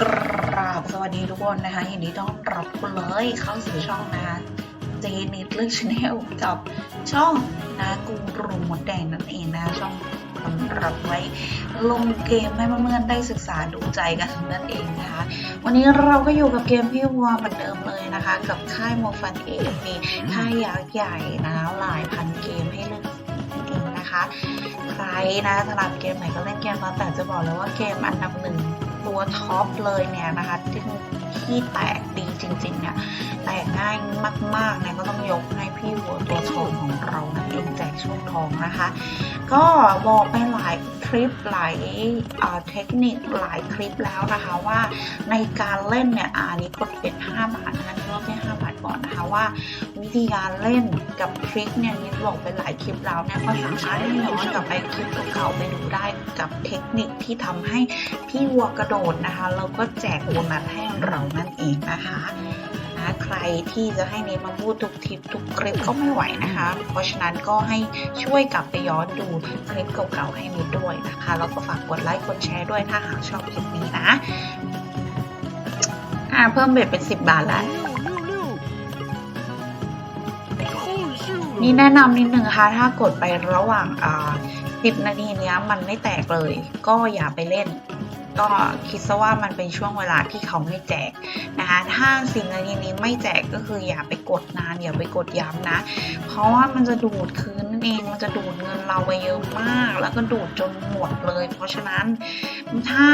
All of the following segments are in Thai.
กราบสวัสดีทุกคนนะคะยินดีต้อนรับทุกเลยเข้าสู่ช่องนะคะเจนิดเลือกชาแนลกับช่องนะกูรูหมดแดงนั่นเองนะคะช่องสำหรับไว้ลงเกมให้เพื่อนๆได้ศึกษาดูใจกันนั่นเองนะคะ วันนี้เราก็อยู่กับเกมพี่วัวเหมือนเดิมเลยนะคะ กับค่ายโมฟันเอมีค่ายยักษ์ใหญ่นะหลายพันเกมให้เลือกนั่นเองนะคะ ใครนะถนัดเกมไหนก็เล่นเกมนั้นแต่จะบอกเลยว่าเกมอันดับหนึ่ง ตัวท็อปเลยเนี่ยนะคะที่ที่แตกดีจริงๆเนี่ยแตกง่ายมากๆเนี่ยก็ต้องยกให้พี่หัวตัวทองของเรานะเองแจกช่วงทองนะคะ ก็บอกไปหลาย คลิปหลายเทคนิคหลายคลิปแล้วนะคะว่าในการเล่นเนี่ยอันนี้กดเป็น 5 บาทนะคะนี่รอบที่5บาทก่อนนะคะว่า วิธีการเล่นกับทริคเนี่ยนิดบอกไปหลายคลิปแล้วเนี่ยก็สามารถที่ย้อนกลับไปคลิปเก่าไปดูได้กับเทคนิคที่ทำให้พี่วัวกระโดดนะคะแล้วก็แจกโบนัสให้เรานั่นเองนะคะ ใครที่จะให้เนทมาพูดทุกทิปทุกคลิปก็ไม่ไหวนะคะ เพราะฉะนั้นก็ให้ช่วยกลับไปย้อนดูคลิปเก่าๆให้เนิดด้วยนะคะแล้วก็ฝากกดไลค์กดแชร์ด้วยถ้าหากชอบคลิปนี้นะอ่าเพิ่มเบ็ดเป็น 10 บาทแล้วนี่แนะนำนิดนึงนะคะถ้ากดไประหว่างอ่า10 นาทีเนี้ยมันไม่แตกเลย ก็อย่าไปเล่น ก็คิดซะว่ามันเป็นช่วงเวลาที่เขาไม่แจกนะคะถ้าสินาทีนี้ไม่แจกก็คืออย่าไปกดนานอย่าไปกดย้ำนะ เพราะว่ามันจะดูดคืนนั่นเองมันจะดูดเงินเราไปเยอะมาก แล้วก็ดูดจนหมดเลย เพราะฉะนั้นถ้า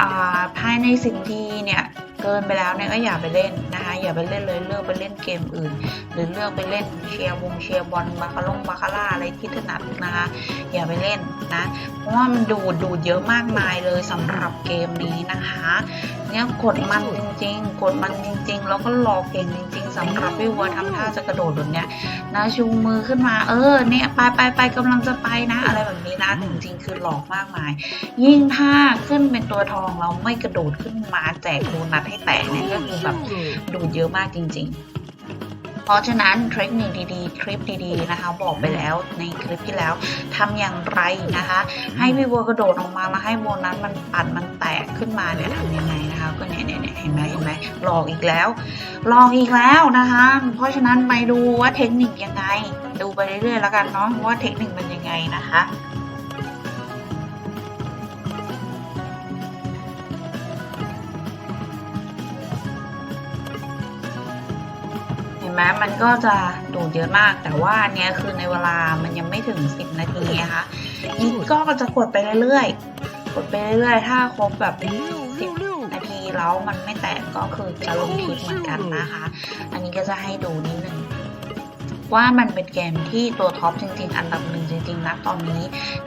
อ่าภายในสิ่งทีเนี่ยเกินไปแล้วเนี่ยก็อย่าไปเล่น อย่าไปเล่นเลยเลือกไปเล่นเกมอื่น หรือเลือกไปเล่นเชียร์วงเชียร์บอลบาคาลงบาคาร่าอะไรที่ถนัดนะคะอย่าไปเล่นนะเพราะว่ามันดูดดูดเยอะมากมายเลยสำหรับเกมนี้นะคะเนี่ยกดมันจริง ๆ กดมันจริง ๆ แล้วก็รอกเก่งจริง ๆสำหรับพี่วัวทำท่าจะกระโดดแบบเนี้ยนะชูมือขึ้นมาเออเนี่ยไปไปไปกำลังจะไปนะ อะไรแบบนี้นะจริงๆคือหลอกมากมาย ยิ่งถ้าขึ้นเป็นตัวทองเราไม่กระโดดขึ้นมาแจกโบนัสให้แตกเนี่ยก็คือแบบดูดเยอะมากจริง ๆ เพราะฉะนั้นเทคนิคดีๆ คลิปดีๆนะคะ บอกไปแล้วในคลิปที่แล้วทำอย่างไรนะคะ ให้พี่วัวกระโดดออกมาแล้วให้โบนัสมันปัดมันแตกขึ้นมาเนี่ยทำยังไงนะคะก็เนี่ยเนี่ยเนี่ยเห็นไหมเห็นไหมหลอกอีกแล้วหลอกอีกแล้วนะคะ เพราะฉะนั้นไปดูว่าเทคนิคยังไง ดูไปเรื่อยๆแล้วกันเนาะว่าเทคนิคมันยังไงนะคะ มมันก็จะดูดเยอะมาก แต่ว่าเนี้ยคือในเวลามันยังไม่ถึง 10 นาทีนะคะอีกก็จะกดไปเรื่อยๆ กดไปเรื่อยๆ ถ้าครบแบบ10นาทีแล้วมันไม่แตกก็คือจะลงคลิปเหมือนกันนะคะ อันนี้ก็จะให้ดูนิดนึงว่ามันเป็นเกมที่ตัวท็อปจริงๆ อันดับหนึ่งจริงๆนะตอนนี้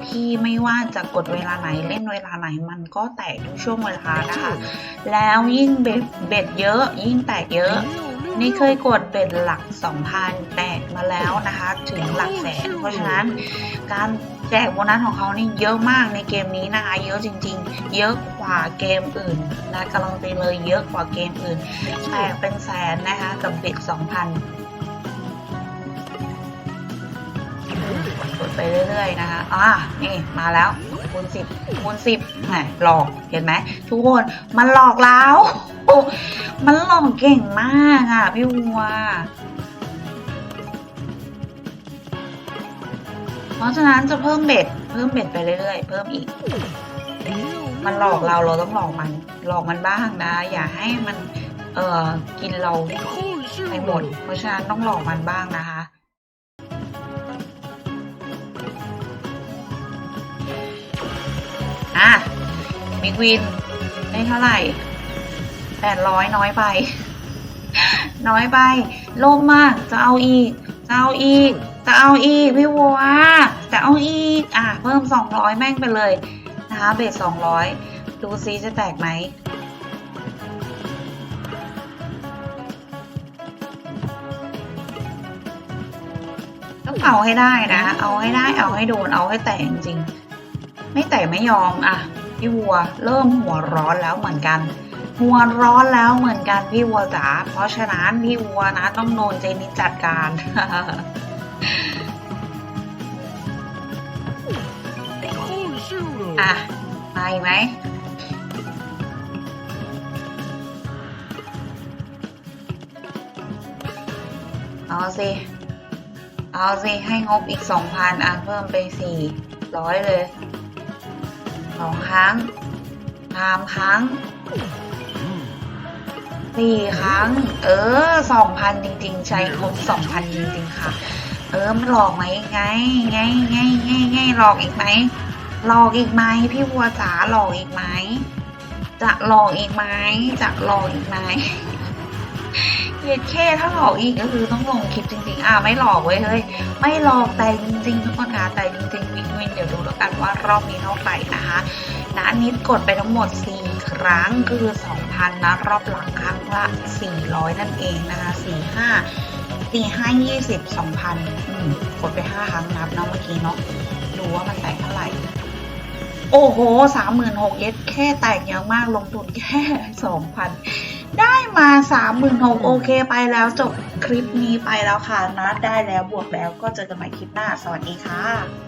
ที่ไม่ว่าจะกดเวลาไหนเล่นเวลาไหนมันก็แตกทุกช่วงเวลานะคะ แล้วยิ่งเบ็ดเบ็ดเยอะ ยิ่งแตกเยอะ นี่เคยกดเป็นหลัก 2,000 แตกมาแล้วนะคะ ถึงหลักแสน เพราะฉะนั้นการแจกโบนัสของเขานี่เยอะมากในเกมนี้นะคะ เยอะจริง ๆ เยอะกว่าเกมอื่นนะกำลังตีเลยเยอะกว่าเกมอื่นแตกเป็นแสนนะคะกับเบ็ด2,000กดไปเรื่อยๆนะคะ อ่า นี่ มาแล้ว คูณ10คูณ10แหมหลอกเห็นไหมทุกคนมันหลอกแล้ว มันหลอกเก่งมากอะพี่วัวเพราะฉะนั้นจะเพิ่มเบ็ด เพิ่มเบ็ดไปเรื่อยๆ เพิ่มอีก มันหลอกเราเราต้องหลอกมัน หลอกมันบ้างนะ อย่าให้มัน เอ่อ กินเราไปหมด เพราะฉะนั้นต้องหลอกมันบ้างนะคะ อะมิกวินได้เท่าไหร่แปดร้อยน้อยไป น้อยไป โลภมาก จะเอาอีก จะเอาอีก จะเอาอีกพี่วัวจะเอาอีก อะ เพิ่มสองร้อยแม่งไปเลยนะคะเบสสองร้อยดูซิจะแตกไหมต้องเอาให้ได้นะ เอาให้ได้ เอาให้โดน เอาให้แตกจริงๆ ไม่แต่ไม่ยอมอะพี่วัวเริ่มหัวร้อนแล้วเหมือนกัน หัวร้อนแล้วเหมือนกันพี่วัวจ๋าเพราะฉะนั้นพี่วัวนะต้องโนนเจนิสจัดการอะไปไหมเอาสิเอาสิให้งบอีกสองพันอะเพิ่มไปสี่ร้อยเลย สองครั้งสามครั้งสี่ครั้ง เออสองพันจริง ๆ ใช้งบสองพันจริง ๆ ค่ะ เออมันหลอกไหมไงไงไงไงไงหลอกอีกไหมหลอกอีกไหมพี่วัวจ๋าหลอกอีกไหมจะหลอกอีกไหมจะหลอกอีกไหม เย็ดแค่ถ้าหลอกอีกก็คือต้องลงคลิปจริงๆ อะไม่หลอกเว้ยเฮ้ย ไม่หลอกแต่จริงๆ ทุกคนคะแต่จริงๆวินวินเดี๋ยวดูแล้วกันว่ารอบนี้เท่าไหร่นะคะนะอันนี้กดไปทั้งหมด 4 ครั้งคือ 2,000 นะ รอบหลังครั้งละ 400 นั่นเองนะคะ4 5 4 5 20 2,000อืมกดไป 5 ครั้งนับเนาะเมื่อกี้เนาะดูว่ามันแตกเท่าไหร่โอ้โหสามหมื่นหกเยสแค่แตกเยอะมากลงทุนแค่สองพัน ได้มาสามหมื่นหกโอเคไปแล้วจบคลิปนี้ไปแล้วค่ะนัดได้แล้วบวกแล้วก็เจอกันใหม่คลิปหน้า สวัสดีค่ะ